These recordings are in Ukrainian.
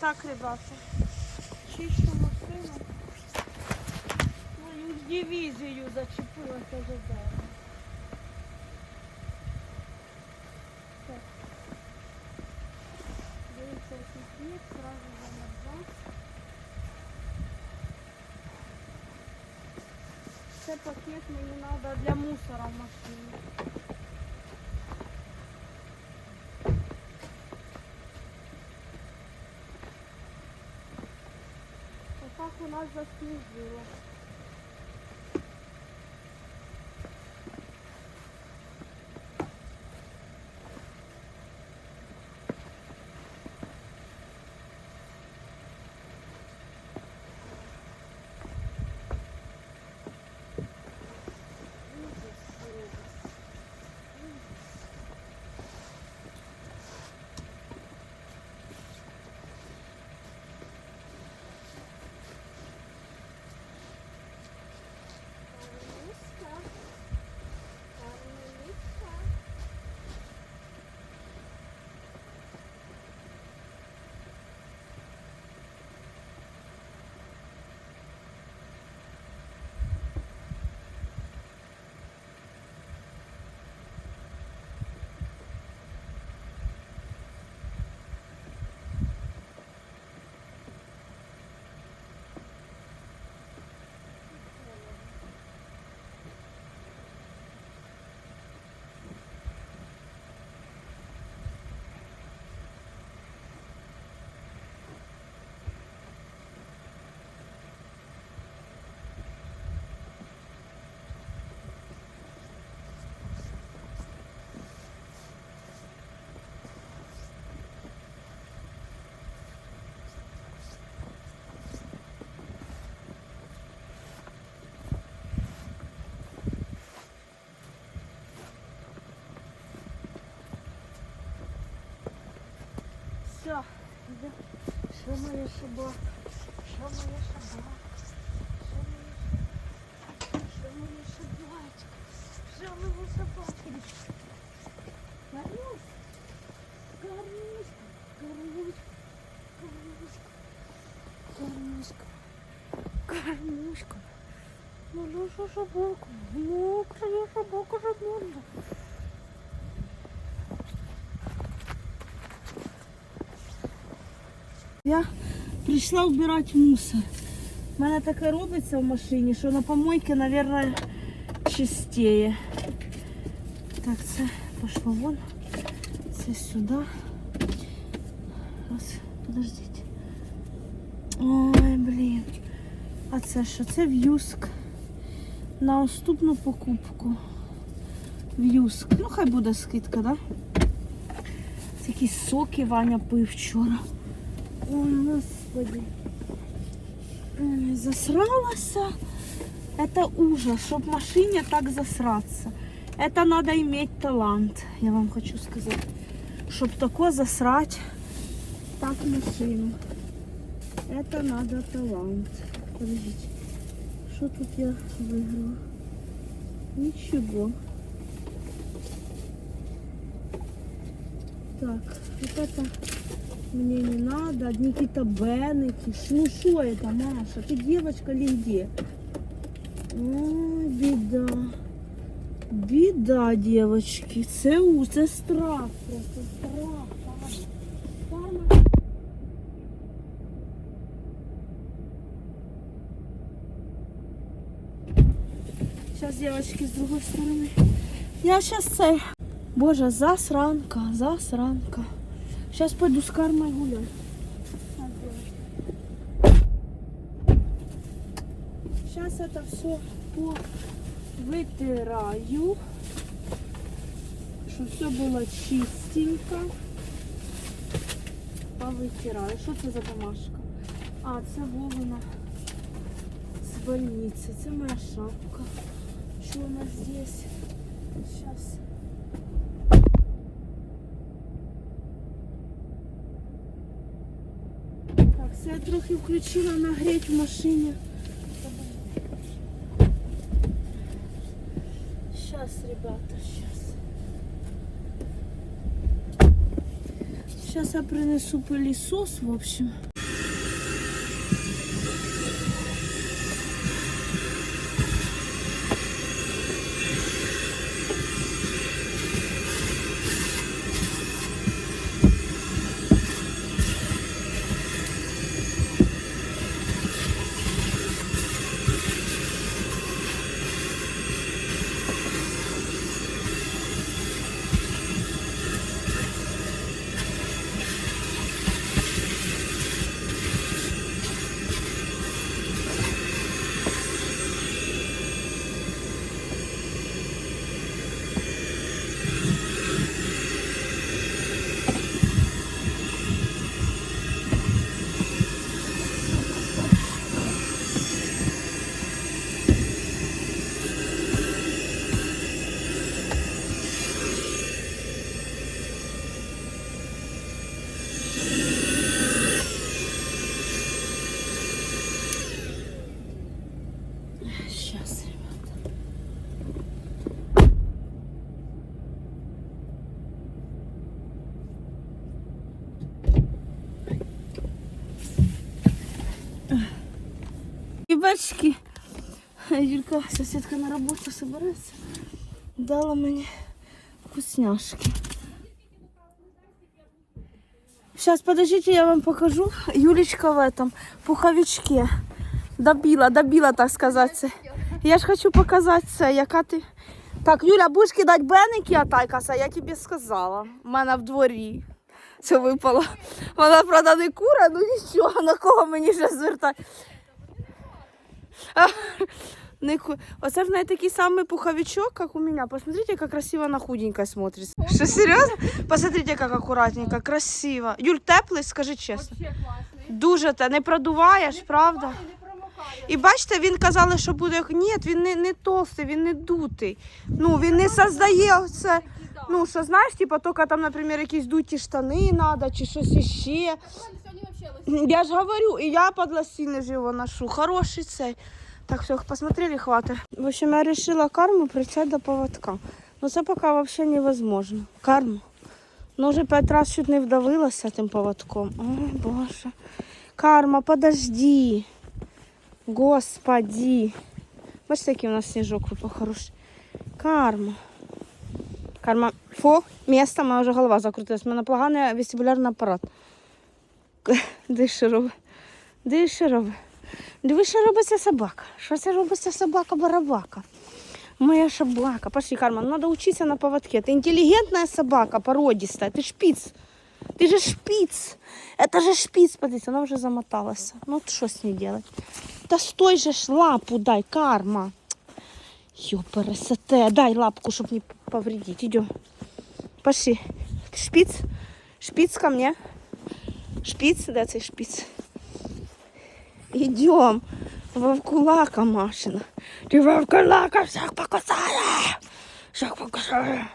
Так, ребята, чищу машину. Мою дивізію зачепилася за дерево. Так. Дивіться, який сніг, сразу замерзла. Це пакет мені треба для мусора в машині. Отак у нас засніжило. Все. йде. Що моя собака? Що моя собака? Що моя собачка? Що моя собачка? Кормусь? Кормусь? Кормусь? Кормусь? Кормушка. Ну, наша собака. Мокрая собака замерзла. Я прийшла вбирати мусор. У мене таке робиться в машині, що на помойці, мабуть, чистіє. Так, це пішло вон. Це сюди. Раз, подождіть. Ой, блін. А це що? Це в'юск. На оступну покупку. В'юск. Ну, хай буде скидка, да? Це якісь соки Ваня пив вчора. Ой, господи. Ой, засралася. Это ужас, в машине так засраться. Это надо иметь талант, я вам хочу сказать. Щоб тако засрать так машину. Это надо талант. Подождите. Что тут я выиграла? Ничего. Так, вот это мне не надо. Одни какие-то бенники. Ну что это, Маша? Ты девочка или где? Ой, беда. Беда, девочки. Це, у- це страх просто. Страх. Парма. Парма. Сейчас, девочки, с другой стороны. Я сейчас цей. Боже, засранка, засранка. Сейчас пойду с кармой гулять. Сейчас это все вытираю, чтобы все было чистенько. Повитираю. Що це за бумажка? А, це Вовина з больниці. Це моя шапка. Що у нас здесь? Сейчас. Це я трохи включила нагреть в машині. Сейчас, ребята, сейчас. Сейчас я принесу пылесос, в общем. Дівчатки, Юлька, сусідка на роботу собирається. Дала мені вкусняшки. Сейчас, подождите, я вам покажу. Юлечка в этом пуховичке. Добила, добила, так сказати. Я ж хочу показати це, яка ти. Так, Юля, будеш кидати беники, а тайкаса, я тобі сказала. У мене в дворі. Це випало. Вона, правда, не кура, ну нічого, на кого мені вже звертати. Оце в неї такий самий пуховичок, як у мене. Посмотрите, як красиво на худенько смотрится. Що, серйозно? Посмотрите, як акуратненько, красиво. Юль, теплий, скажи чесно. Дуже те, не продуваєш, правда? І бачите, він казали, що буде. Ні, він не, не толстий, він не дутий. Ну, він не создає це. Ну, що знаєш, типу, тільки там, наприклад, якісь дуті штани треба, чи щось іще. Я ж говорю, і я под же его ношу. Хороший цей. Так, все, посмотрели, хватит. В общем, я решила карму прицать до поводка. Но це поки вообще невозможно. Карму. Ну, вже п'ять раз чуть не вдавилася тим поводком. Ой, Боже. Карма, подожди. Господи. Бачите, який у нас сніжок випав хороший. Карма. Карма. Фу, місто, моя вже голова закрутилась. У мене поганий вестибулярний апарат. Диви, що робить. Диви, що робить. Диви, що робить ця собака. Що це робить ця собака-барабака? Моя собака. Пошли, Карман, надо учиться на поводке. Ты интеллигентная собака, породистая. Ты шпиц. Ты же шпиц. Это же шпиц, смотрите, она уже замоталась. Ну, вот что с ней делать? Да стой же ж лапу дай, карма. Ёпарасоте, дай лапку, чтобы не повредить. Идем. Пошли. Шпиц. Шпиц ко мне. Шпиц, да, цей шпиц. Идем. Вовкулака Машина. Ты вовкулака всех покусає. Всех покусає.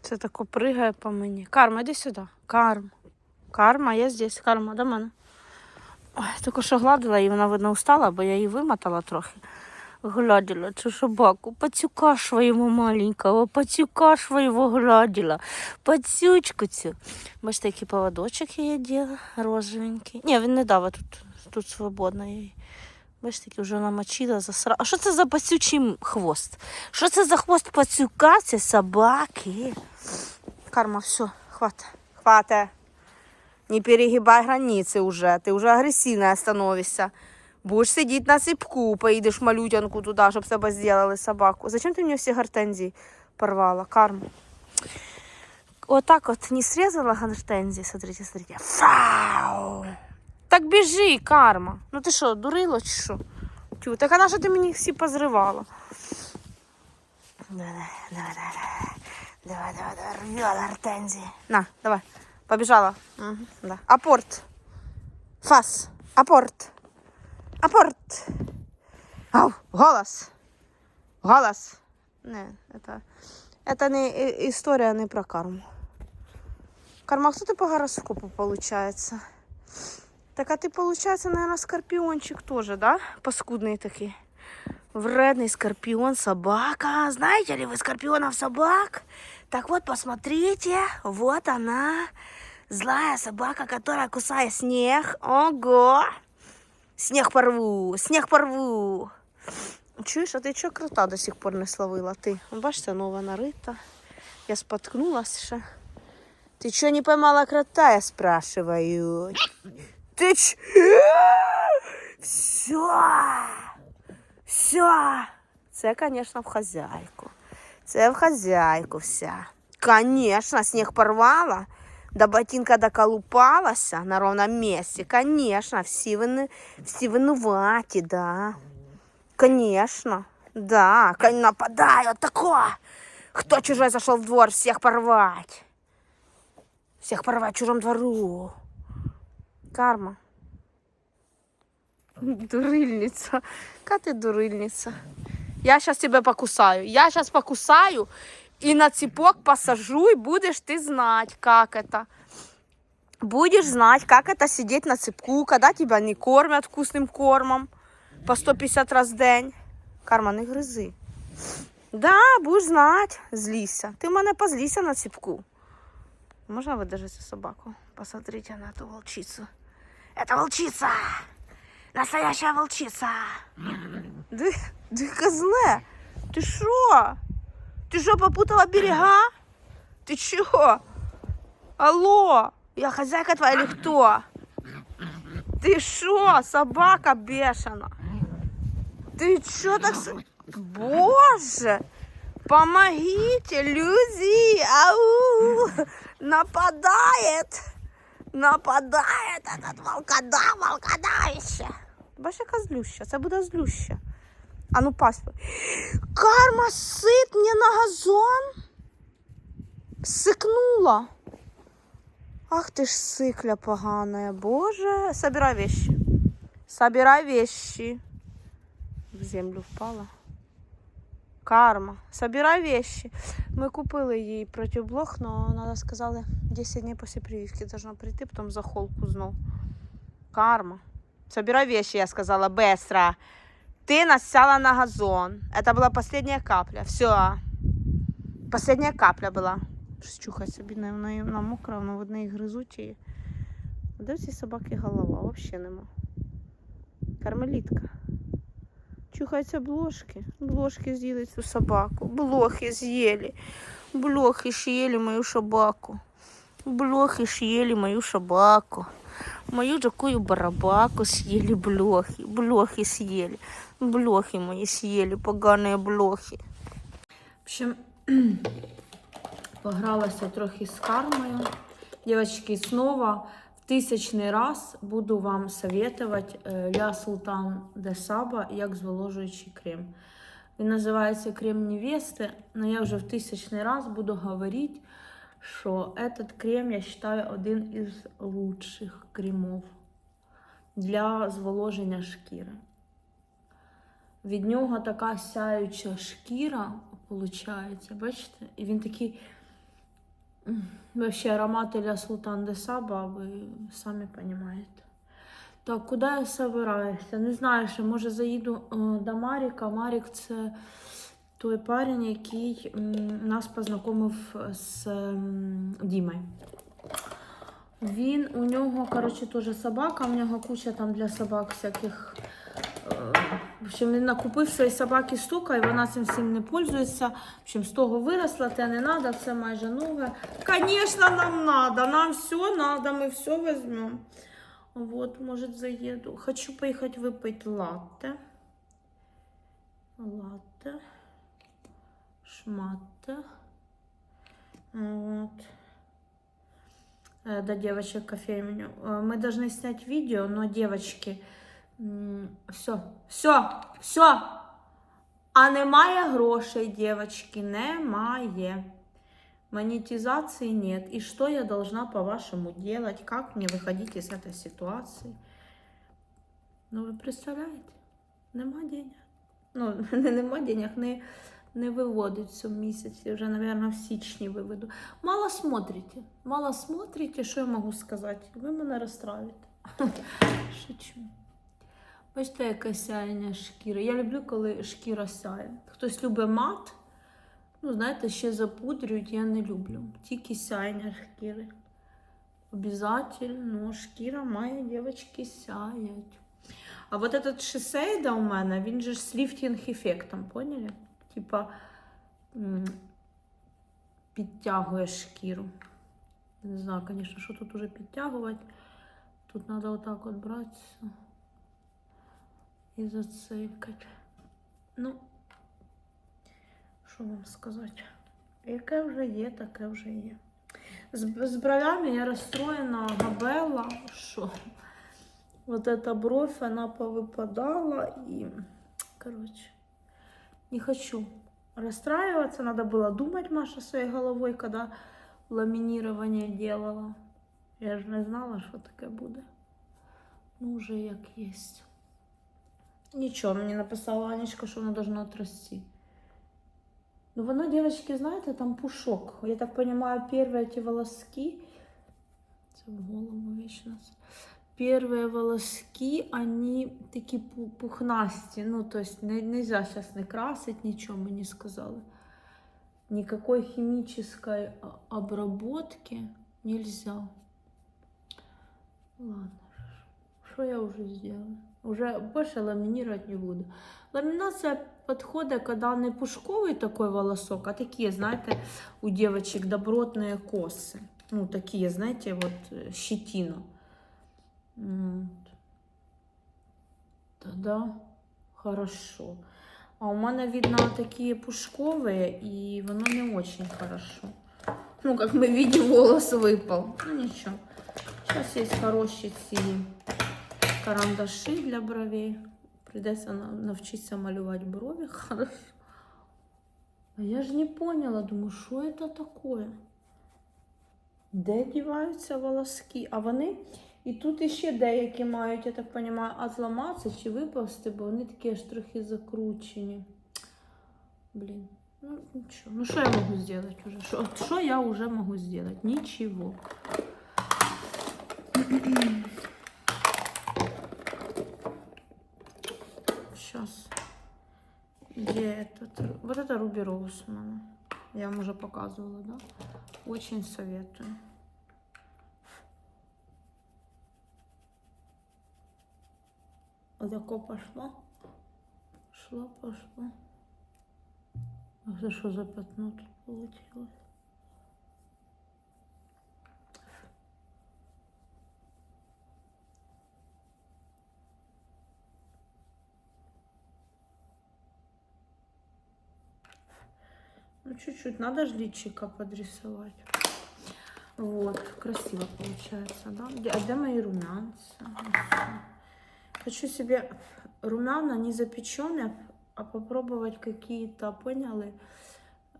Це тако пригає по мені. Карма, іди сюди. Карма. Карма, я здесь. Карма, до мене. Ой, тільки що гладила і вона, видно, устала, бо я її вимотала трохи. Гладила цю собаку, пацюка своєму маленького, пацюка своєго гладила, пацючку цю. Бачите, який поводочок я діла, розовенький. Ні, він не дав, тут, тут свободно. Її. Бачите, який вже намочила, засра. А що це за пацючий хвост? Що це за хвост пацюка? Це собаки. Карма, все, хватит. Хватит. Не перегибай границы уже. Ты уже агрессивная становишься. Будешь сидеть на цепку, поедешь малютянку туда, чтобы с тобой сделали собаку. Зачем ты мне все гортензии порвала, карма? Вот так вот не срезала гортензии, смотрите, смотрите. Фау! Так біжи, карма. Ну ти що, дурило чи що? Тю, так а на що ти мені всі позривала? Давай, давай, давай, давай, давай, рвела гортензії. На, давай, побіжала. Угу, да. Апорт. Фас. Апорт. Апорт. Ау, голос. Голос. Не, это, это не і- історія не про карму. Карма, хто ти по гороскопу получается? Так а ты, получается, наверное, скорпиончик тоже, да? Паскудный такой. Вредный скорпион, собака. Знаете ли вы скорпионов собак? Так вот, посмотрите, вот она. Злая собака, которая кусает снег. Ого! Снег порву, снег порву. Чуєш, а ти чого крота до сих пор не словила? Ти, бачите, нова нарита. Я споткнулась ще. Ты что не поймала крота, я спрашиваю? Ты ч... Все. Все. Це, конечно, в хозяйку. Це в хозяйку вся. Конечно, снег порвала. До ботинка доколупалася на ровном месте. Конечно, всі, вини... всі винуваті, да. Конечно, да. Конь нападает, такое. Кто чужой зашел в двор, всех порвать. Всех порвать в чужом двору. Карма. Дурильница. Какая ты дурильница. Я сейчас тебя покусаю. Я сейчас покусаю и на цепок посажу, и будешь ты знать, как это. Будешь знать, как это сидеть на цепку, когда тебя не кормят вкусным кормом по 150 раз в день. Карма, не гризи. Да, будеш знать, злися. Ти в мене на цепку. Можно выдержать собаку? Посмотрите на эту волчицу. Это волчица! Настоящая волчица. Ди, ди козле. Ти що? Ти що, попутала берега? Ти чого? Алло, я хозяйка твоя или кто? Ты шо, собака бешена? Ты чё так... Боже! Помогите, люди! Ау! Нападает! Нападает этот волкодав, волкодавище! Бачиш, яка злюща, це буде злюща. А ну паспа. Карма сит мені на газон. Сикнула. Ах ты ж сыкля поганая, боже. Собирай вещи. Собирай вещи. В землю впала. Карма. Собирай вещи. Ми купили їй противблок, но надо сказали, 10 днів після прививки должна прийти, потім за холку знов. Карма. Собирай вещи, я сказала, быстро. Ты насяла на газон. Это была последняя капля. Все. Последняя капля была. Щось чухає собі на, на, на мокро, воно в неї гризуть її. А Де в цій собаки голова? Взагалі нема. Кармелітка. Чухаються блошки. Блошки з'їли цю собаку. Блохи з'їли. Блохи съели мою собаку. Блохи съели мою собаку. Мою такую барабаку съели блохи. Блохи съели. Блохи мої съели, погані блохи. В общем, погралася трохи з кармою. Девочки, снова в тисячний раз буду вам советовать е, Ля Султан де Саба як зволожуючий крем. Він називається крем невести, але я вже в тисячний раз буду говорити, що этот крем, я вважаю, один із лучших кремов для зволоження шкіри. Від нього така сяюча шкіра, виходить, бачите? І він такий вообще аромат Ля Султан де Саба, ви самі розумієте. Так, куди я собираюся? Не знаю, ще може заїду е, до Маріка. Марік це той парень, який нас познайомив з Дімою. Він у нього, коротше, теж собака, у нього куча там для собак всяких. е, В общем, він накупив своїй собаки стука, і вона цим всім не пользується. В общем, з того виросла, те не треба, це майже нове. Звісно, нам треба, нам все треба, ми все візьмемо. Вот, может, заеду. Хочу поехать выпить латте. Латте. Шматте. Вот. Э, До девочек кофейню. Э, Мы должны снять видео, но девочки, все, все, все. А немає грошей, девочки, немає. Монетизации нет. И что я должна по-вашему делать? Как мне выходить из этой ситуации? Ну, ви представляєте? Нема денег. Ну, не нема денег, не, не виводить в цьому місяці. Вже, мабуть, в січні виведу. Мало смотрите. Мало смотрите, що я можу сказати? Ви мене розстраїте. Шучу. Бачите, яке сяєння шкіри. Я люблю, коли шкіра сяє. Хтось любить мат. Ну, знаєте, ще запудрюють, я не люблю. Тільки сяйня шкіри. Обязательно шкіра має дівчатки сяять. А вот этот шисейда у мене, він же з ліфтінг ефектом, поняли? Типа підтягує шкіру. Не знаю, звісно, що тут уже підтягувати. Тут треба отак от брати і зацикати. Ну, що вам сказати? Яке вже є, таке вже є. З, з бровями я розстроєна Габела, що вот эта бровь, она повыпадала и, короче, не хочу расстраиваться. Надо было думать, Маша, своей головой, когда ламинирование делала. Я ж не знала, що таке буде. Ну, вже як єсть. Нічого, мені написала Анечка, що воно должно отрасти. Ну, воно, девочки, знаєте, там пушок. Я так понимаю, первые эти волоски, це в голову вечно. Первые волоски, они такі пу- пухнасті. Ну, то есть не, нельзя сейчас не красить, ничего мы не сказали. Никакой химической а, обработки нельзя. Ладно, что я уже сделала? Уже больше ламинировать не буду. Ламинация подходит, когда не пушковый такой волосок, а такие, знаете, у девочек добротные косы. Ну, такие, знаете, вот э, щетину. Вот. Тогда хорошо. А у мене, видно, такие пушковые, и воно не очень хорошо. Ну, как мы видим, волос выпал. Ну, ничего. Сейчас есть хорошие ці карандаши для бровей. Придется на- навчитися малювати брови хорошо. А я ж не поняла, думаю, що це таке? Де діваються волоски? А вони. І тут іще деякі мають, я так розумію, зламатися чи випасти, бо вони такі аж трохи закручені. Блін. Ну, нічого. Ну, що я можу зробити уже? Що, що я вже можу зробити? Нічого. Сейчас. Где этот? ру- Вот это Руби Роуз, мама. Я вам уже показывала, да? Очень советую. Тако пошло. Шло, пошло. А это что за пятно тут получилось? Ну, чуть-чуть. Надо же личика подрисовать. Вот, красиво получается, да? А где мои румянцы? Хочу себе румяна не запеченные, а попробовать какие-то, поняли,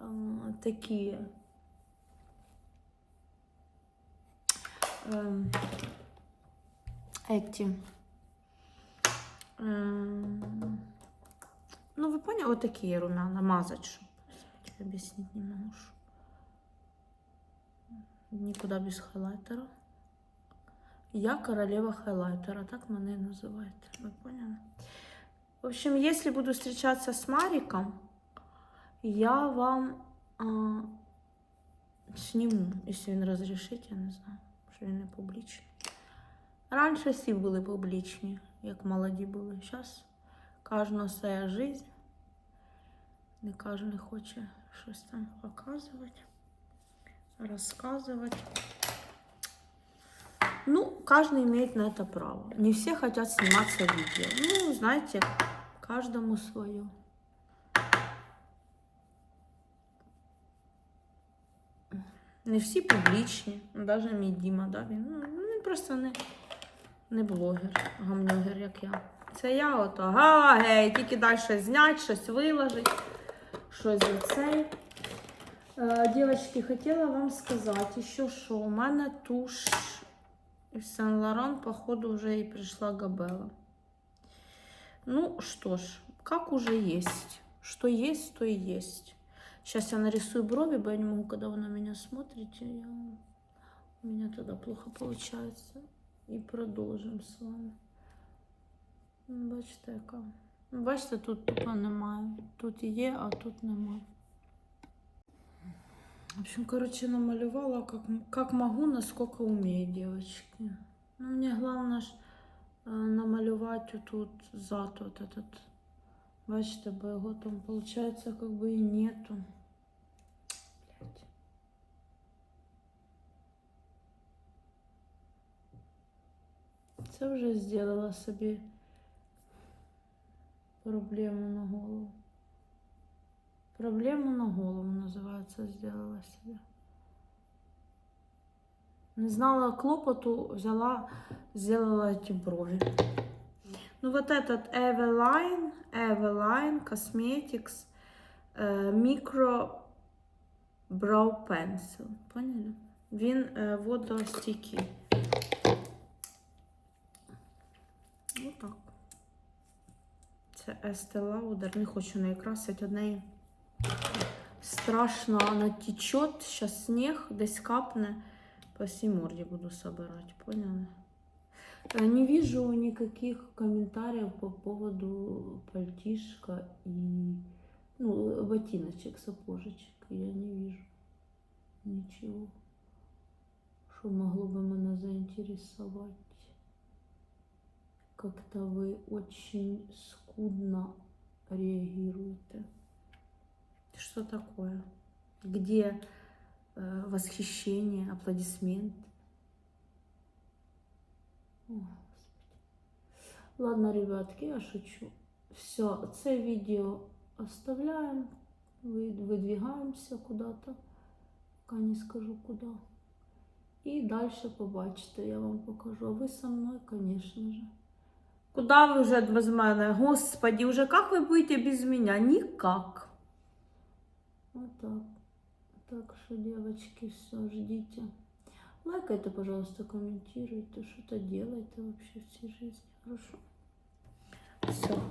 э, такие. Эм, эти. Эм, ну, вы поняли, вот такие румяна, мазать, чтоб я объяснить не могу. что. Никуда без хайлайтера. Я королева хайлайтера, так мене називають. Ви поняли? В общем, если буду встречаться с Мариком, я вам а, сниму, если він разрешить, я не знаю, що він не публічний. Раніше всі були публічні, як молоді були. Зараз кожного своя жизнь. Не кожен хоче щось там показувати, розказувати. Ну, каждый имеет на это право. Не все хотят сниматься в видео. Ну, знаете, каждому свое. Не всі публічні, навіть мій Діма, да, він, ну, він просто не, не блогер, гамнюгер, як я. Це я ото, га, гей, тільки далі щось виложити, щось за цей. Е, Дівчатки, хотіла вам сказати, ще, що у мене туш из Сен-Лоран, походу, уже и пришла Габела. Ну что ж, как уже есть. Что есть, то и есть. Сейчас я нарисую брови, бо я не могу, когда вы на меня смотрите. Я... У меня тогда плохо получается. И продолжим с вами. Ну, Бачите, яка. Ну, Бачите, тут тупо немає. Тут є, а тут немає. В общем, короче, намалевала как, как могу, насколько умею, девочки. Ну, мне главное ж е, намалювати тут зад вот этот. Бачите, бо його там, получается, как бы и нету. Блядь. Це вже зробила собі проблему на голову. Проблему на голову називається, зробила собі. Не знала клопоту, взяла, сделала эти брови. Ну вот этот Eveline, Eveline Cosmetics э, Micro Brow Pencil. Поняли? Він е, водостійкий. Отак. Це Estee Lauder. Не хочу неї красити. Од неї страшно вона течет. Сейчас снег десь капне. По всей морде буду собирать. Поняли? Э, Не вижу никаких комментариев по поводу пальтишка и ну, ботиночек, сапожечек. Я не вижу ничего, что могло бы меня заинтересовать. как-то вы очень скудно реагируете. Что такое? Где э, восхищение, аплодисмент? О, Господи. Ладно, ребятки, я шучу. Все, це відео оставляем, вы- выдвигаемся куда-то, пока не скажу куда. І далі побачите, я вам покажу. А ви со мною, звісно же. Куда ви вже без мене? Господи, уже як ви будете без мене? Никак. Вот так. Так что, девочки, все, ждите. Лайкайте, пожалуйста, комментируйте, что-то делайте вообще в всей жизни. Хорошо? Все.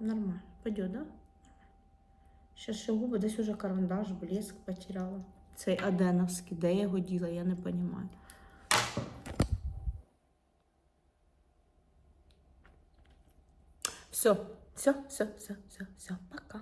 Нормально. Пойдет, да? Сейчас ще губи, десь уже карандаш, блеск потеряла. Цей аденовський, де я його діла, я не розумію. Все, все, все, все, все, все, пока.